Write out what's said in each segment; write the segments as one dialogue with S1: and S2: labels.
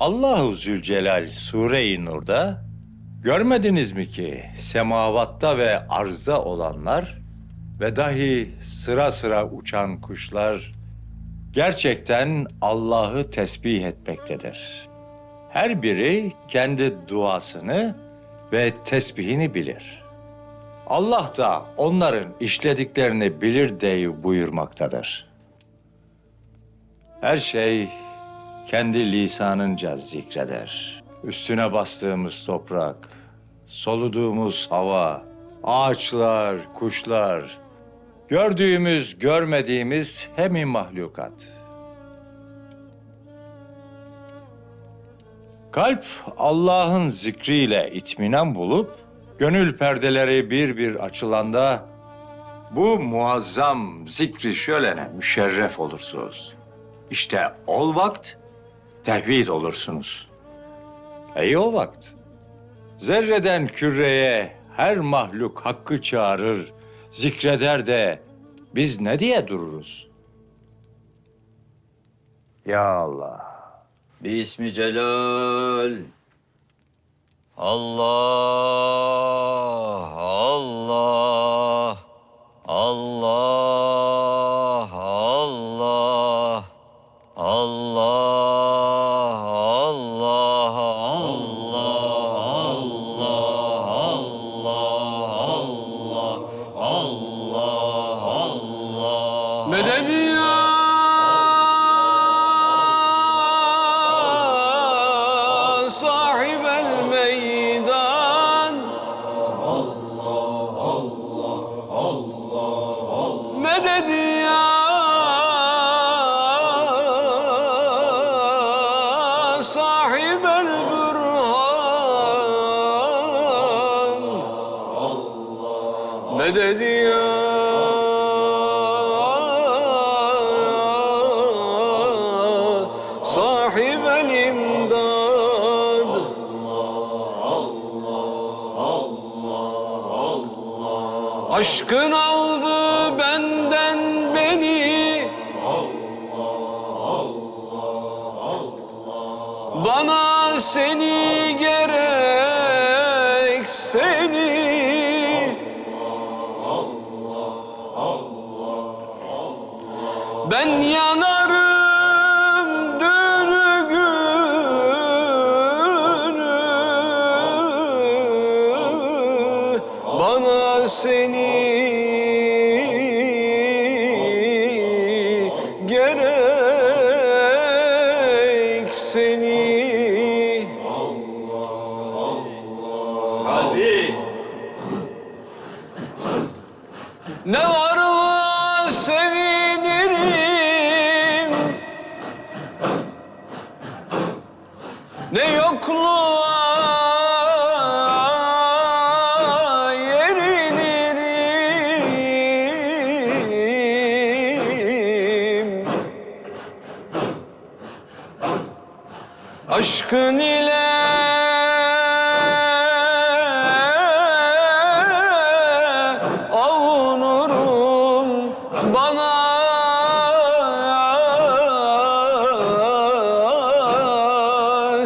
S1: Allahu Zülcelal Sure-i Nur'da görmediniz mi ki semavatta ve arzda olanlar ve dahi sıra sıra uçan kuşlar gerçekten Allah'ı tesbih etmektedir. Her biri kendi duasını ve tesbihini bilir. Allah da onların işlediklerini bilir diye buyurmaktadır. Her şey kendi lisanınca zikreder. Üstüne bastığımız toprak, soluduğumuz hava, ağaçlar, kuşlar, gördüğümüz, görmediğimiz hemi mahlukat. Kalp Allah'ın zikriyle itminan bulup, gönül perdeleri bir bir açılanda bu muazzam zikri şölene müşerref olursunuz. İşte ol vakt tevhid olursunuz. Ey o vakt. Zerreden küreye her mahluk hakkı çağırır, zikreder de biz ne diye dururuz? Ya Allah.
S2: Bismi Celal. Allah, Allah,
S3: Medeni ya sahibel meydan. Mededi ya sahibel burhan. Mededi ya Aşkın aldı benden beni. Bana seni gerek seni. Ben yanarım seni gerek seni Kalbi. Ne varlığa sevinirim Aşkın ile avunurum bana.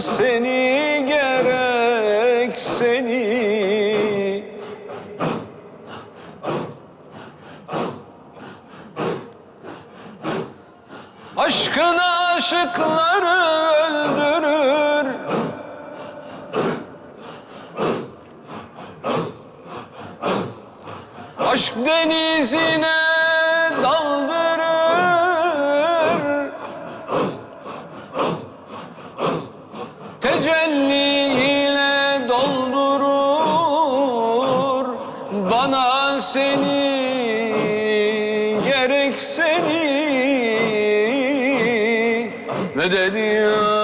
S3: Seni gerek seni. Aşkın aşıkları Aşk denizine daldırır. Tecelli ile doldurur. Bana seni gerek seni. Medet ya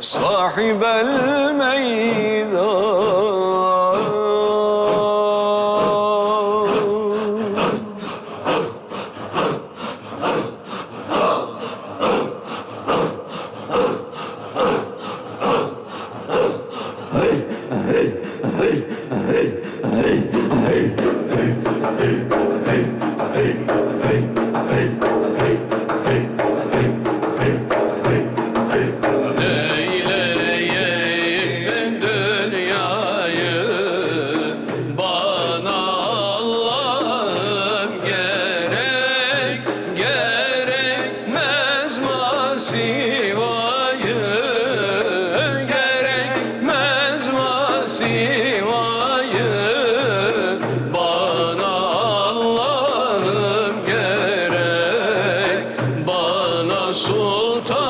S3: sahibel meydan Siva'yı Gerekmez Siva'yı Bana Allah'ım gerek Bana Sultan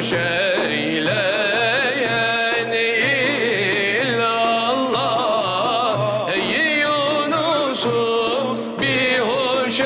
S3: hoş eyleyen illallah. Ey bir hoş